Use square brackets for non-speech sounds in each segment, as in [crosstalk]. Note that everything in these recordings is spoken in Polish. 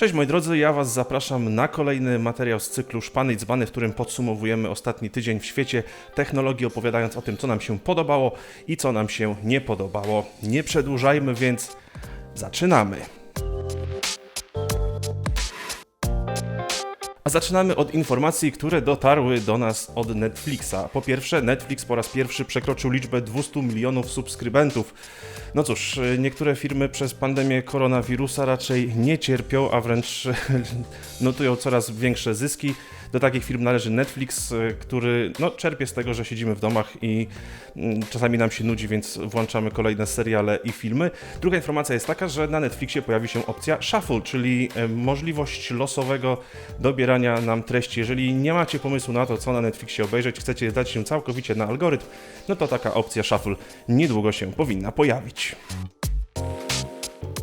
Cześć moi drodzy, ja Was zapraszam na kolejny materiał z cyklu Szpany i Dzbany, w którym podsumowujemy ostatni tydzień w świecie technologii, opowiadając o tym, co nam się podobało i co nam się nie podobało. Nie przedłużajmy, więc zaczynamy. Zaczynamy od informacji, które dotarły do nas od Netflixa. Po pierwsze, Netflix po raz pierwszy przekroczył liczbę 200 milionów subskrybentów. No cóż, niektóre firmy przez pandemię koronawirusa raczej nie cierpią, a wręcz [laughs] notują coraz większe zyski. Do takich firm należy Netflix, y, który no, czerpie z tego, że siedzimy w domach i mm, czasami nam się nudzi, więc włączamy kolejne seriale i filmy. Druga informacja jest taka, że na Netflixie pojawi się opcja Shuffle, czyli e, możliwość losowego dobierania nam treści. Jeżeli nie macie pomysłu na to, co na Netflixie obejrzeć, chcecie zdać się całkowicie na algorytm, no to taka opcja Shuffle niedługo się powinna pojawić.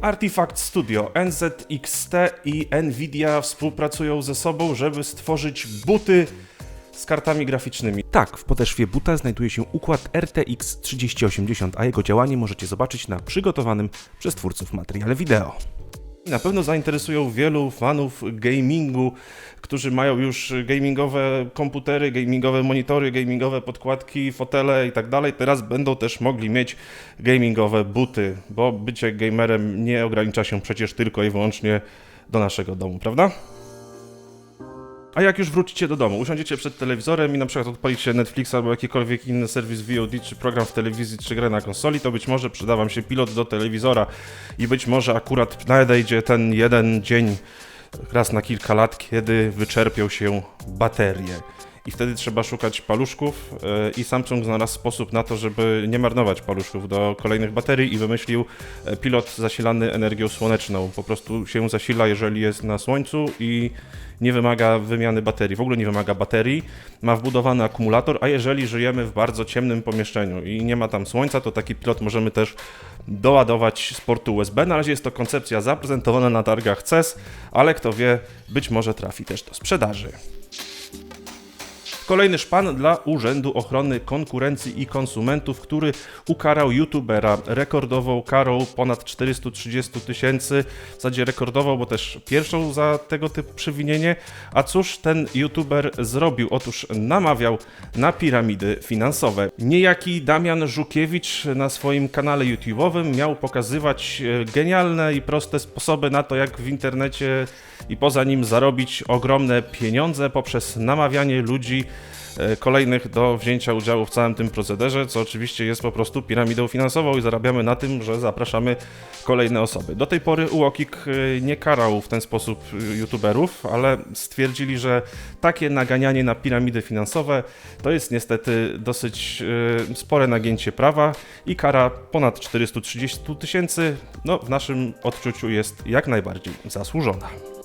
Artifact Studio, NZXT i Nvidia współpracują ze sobą, żeby stworzyć buty z kartami graficznymi. Tak, w podeszwie buta znajduje się układ RTX 3080, a jego działanie możecie zobaczyć na przygotowanym przez twórców materiale wideo. Na pewno zainteresują wielu fanów gamingu, którzy mają już gamingowe komputery, gamingowe monitory, gamingowe podkładki, fotele i tak dalej. Teraz będą też mogli mieć gamingowe buty, bo bycie gamerem nie ogranicza się przecież tylko i wyłącznie do naszego domu, prawda? A jak już wrócicie do domu, usiądziecie przed telewizorem i na przykład odpalicie Netflixa albo jakikolwiek inny serwis VOD, czy program w telewizji, czy grę na konsoli, to być może przyda wam się pilot do telewizora i być może akurat nadejdzie ten jeden dzień raz na kilka lat, kiedy wyczerpią się baterie. I wtedy trzeba szukać paluszków e, i Samsung znalazł sposób na to, żeby nie marnować paluszków do kolejnych baterii i wymyślił e, pilot zasilany energią słoneczną. Po prostu się zasila, jeżeli jest na słońcu i nie wymaga wymiany baterii. W ogóle nie wymaga baterii, ma wbudowany akumulator, a jeżeli żyjemy w bardzo ciemnym pomieszczeniu i nie ma tam słońca, to taki pilot możemy też doładować z portu USB. Na razie jest to koncepcja zaprezentowana na targach CES, ale kto wie, być może trafi też do sprzedaży. Kolejny szpan dla Urzędu Ochrony Konkurencji i Konsumentów, który ukarał youtubera rekordową karą ponad 430 tysięcy. W zasadzie rekordową, bo też pierwszą za tego typu przewinienie. A cóż ten youtuber zrobił? Otóż namawiał na piramidy finansowe. Niejaki Damian Żukiewicz na swoim kanale YouTube'owym miał pokazywać e, genialne i proste sposoby na to, jak w internecie i poza nim zarobić ogromne pieniądze poprzez namawianie ludzi kolejnych do wzięcia udziału w całym tym procederze, co oczywiście jest po prostu piramidą finansową i zarabiamy na tym, że zapraszamy kolejne osoby. Do tej pory UOKiK e, nie karał w ten sposób e, youtuberów, ale stwierdzili, że takie naganianie na piramidy finansowe to jest niestety dosyć spore nagięcie prawa i kara ponad 430 tysięcy, no w naszym odczuciu jest jak najbardziej zasłużona.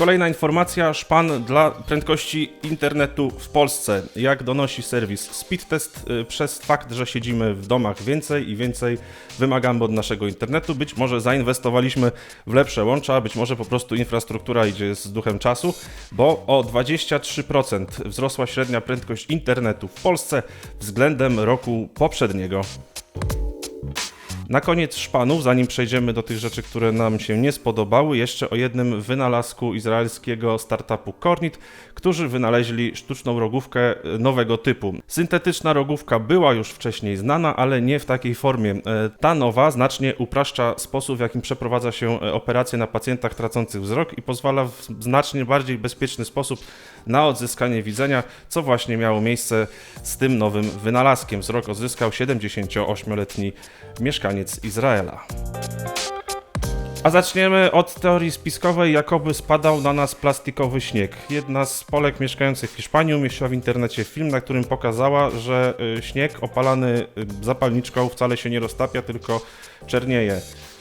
Kolejna informacja, szpan dla prędkości internetu w Polsce. Jak donosi serwis Speedtest, y, przez fakt, że siedzimy w domach więcej i więcej wymagamy od naszego internetu, być może zainwestowaliśmy w lepsze łącza, być może po prostu infrastruktura idzie z duchem czasu, bo o 23% wzrosła średnia prędkość internetu w Polsce względem roku poprzedniego. Na koniec szpanów, zanim przejdziemy do tych rzeczy, które nam się nie spodobały, jeszcze o jednym wynalazku izraelskiego startupu Kornit, którzy wynaleźli sztuczną rogówkę nowego typu. Syntetyczna rogówka była już wcześniej znana, ale nie w takiej formie. E, Ta nowa znacznie upraszcza sposób, w jakim przeprowadza się e, operacje na pacjentach tracących wzrok i pozwala w znacznie bardziej bezpieczny sposób na odzyskanie widzenia, co właśnie miało miejsce z tym nowym wynalazkiem. Wzrok odzyskał 78-letni mieszkaniec Izraela. A zaczniemy od teorii spiskowej, jakoby spadał na nas plastikowy śnieg. Jedna z Polek mieszkających w Hiszpanii umieściła w internecie film, na którym pokazała, że y, śnieg opalany y, zapalniczką wcale się nie roztapia, tylko czernieje.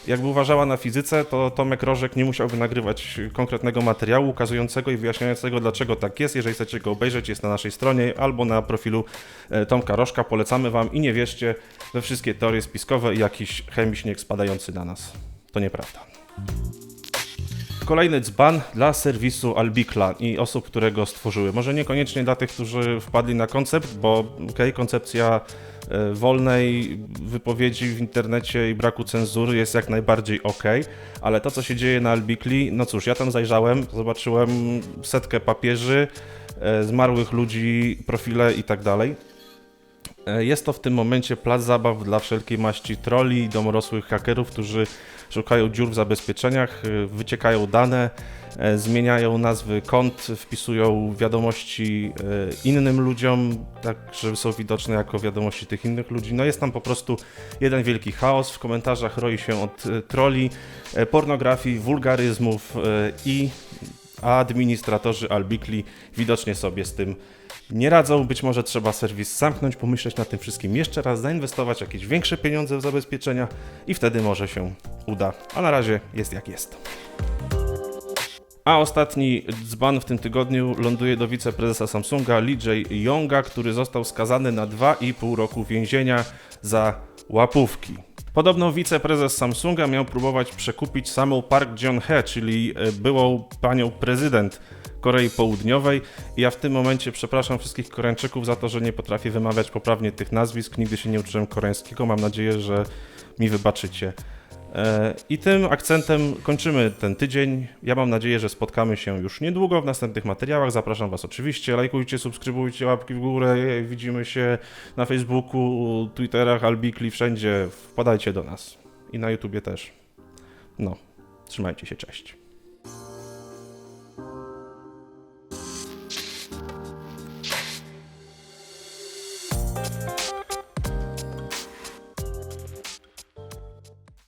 Jakby uważała na fizyce, to Tomek Rożek nie musiałby nagrywać konkretnego materiału ukazującego i wyjaśniającego, dlaczego tak jest. Jeżeli chcecie go obejrzeć, jest na naszej stronie albo na profilu e, Tomka Rożka. Polecamy Wam i nie wierzcie we wszystkie teorie spiskowe i jakiś chemicznik spadający na nas. To nieprawda. Kolejny dzban dla serwisu Albicla i osób, które go stworzyły. Może niekoniecznie dla tych, którzy wpadli na koncept, bo okej, koncepcja e, wolnej wypowiedzi w internecie i braku cenzury jest jak najbardziej ok, ale to, co się dzieje na Albicli, no cóż, ja tam zajrzałem, zobaczyłem setkę papieży, e, zmarłych ludzi, profile i tak dalej. E, Jest to w tym momencie plac zabaw dla wszelkiej maści troli i domorosłych hakerów, którzy szukają dziur w zabezpieczeniach, e, wyciekają dane, e, zmieniają nazwy kont, wpisują wiadomości e, innym ludziom, tak że są widoczne jako wiadomości tych innych ludzi. No jest tam po prostu jeden wielki chaos. W komentarzach roi się od e, troli, pornografii, wulgaryzmów i administratorzy Albicli widocznie sobie z tym nie radzą. Być może trzeba serwis zamknąć, pomyśleć nad tym wszystkim jeszcze raz, zainwestować jakieś większe pieniądze w zabezpieczenia i wtedy może się uda. A na razie jest jak jest. A ostatni dzban w tym tygodniu ląduje do wiceprezesa Samsunga Lee Jae Yonga, który został skazany na 2,5 roku więzienia za łapówki. Podobno wiceprezes Samsunga miał próbować przekupić samą Park Geun-hye, czyli e, byłą panią prezydent Korei Południowej. I ja w tym momencie przepraszam wszystkich Koreańczyków za to, że nie potrafię wymawiać poprawnie tych nazwisk. Nigdy się nie uczyłem koreańskiego. Mam nadzieję, że mi wybaczycie. E, I tym akcentem kończymy ten tydzień. Ja mam nadzieję, że spotkamy się już niedługo w następnych materiałach. Zapraszam Was oczywiście. Lajkujcie, subskrybujcie, łapki w górę. Widzimy się na Facebooku, Twitterach, Albikli, wszędzie. Wpadajcie do nas. I na YouTubie też. No, trzymajcie się, cześć.